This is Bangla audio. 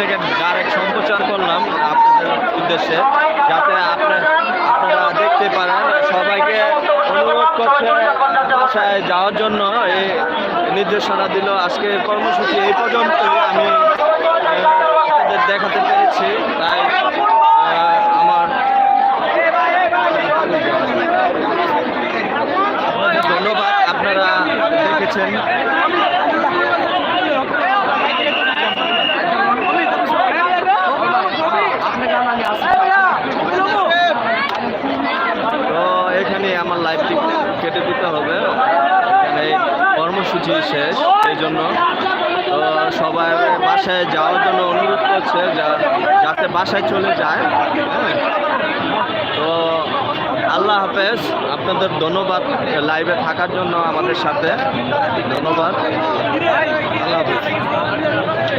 থেকে ডাইরেক্ট সম্প্রচার করলাম আপনাদের উদ্দেশ্যে, যাতে আপনার আপনারা দেখতে পারেন, সবাইকে অনুরোধ করছে বাসায় যাওয়ার জন্য এই নির্দেশনা দিল। আজকে কর্মসূচি এই পর্যন্ত আমি আহ, আপনাদের দেখাতে পেরেছি তাই আহ, আমার আপনাদের ধন্যবাদ আপনারা দেখেছেন তো এখানে আমার লাইভটি কেটে দিতে হবে এখানে কর্মসূচি শেষ এই জন্য তো সবাই বাসায় যাওয়ার জন্য অনুরোধ করছে যাতে বাসায় চলে যায়। হ্যাঁ। তো আল্লাহ হাফেজ, আপনাদের ধন্যবাদ লাইভে থাকার জন্য আমাদের সাথে। ধন্যবাদ। আল্লাহ হাফেজ।